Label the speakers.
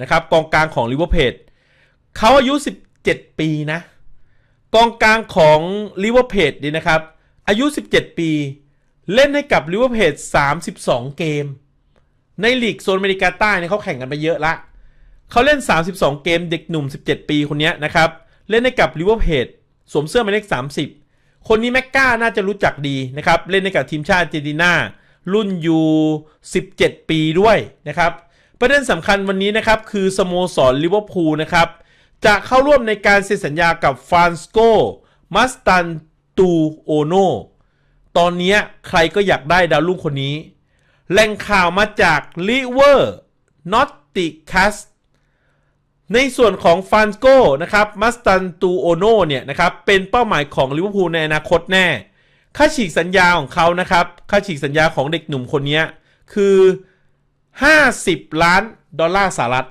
Speaker 1: นะครับกองกลางของลิเวอร์เพจเขาอายุ 17 ปีนะ กองกลางของลิเวอร์เพจดีนะครับ อายุ 17 ปี เล่นให้กับลิเวอร์เพจ32 เกม ในลีกโซนอเมริกาใต้เนี่ยเขาแข่งกันไปเยอะละเขาเล่น 32 เกมเด็กหนุ่ม 17 ปีคนนี้นะครับ เล่นให้กับลิเวอร์เพจสวมเสื้อหมายเลข 30 คนนี้แม็กก้าน่าจะรู้จักดีนะครับ เล่นให้กับทีมชาติเจนตินารุ่นยู17 ปีด้วยนะครับ ประเด็นสำคัญวันนี้นะครับคือสโมสรลิเวอร์พูลนะครับจะเข้าร่วมในการเซ็นสัญญากับฟรานสโกมัสตันตูโอโนตอนนี้ใครก็อยากได้ดาวรุ่งคนนี้ แหล่งข่าวมาจากลิเวอร์นอตติคัสในส่วนของฟานโกนะครับมัสตันตูโอโนเนี่ยนะครับเป็นเป้าหมายของลิเวอร์พูลในอนาคตแน่ ค่าฉีกสัญญาของเขานะครับ ค่าฉีกสัญญาของเด็กหนุ่มคนนี้คือ 50 ล้านดอลลาร์สหรัฐ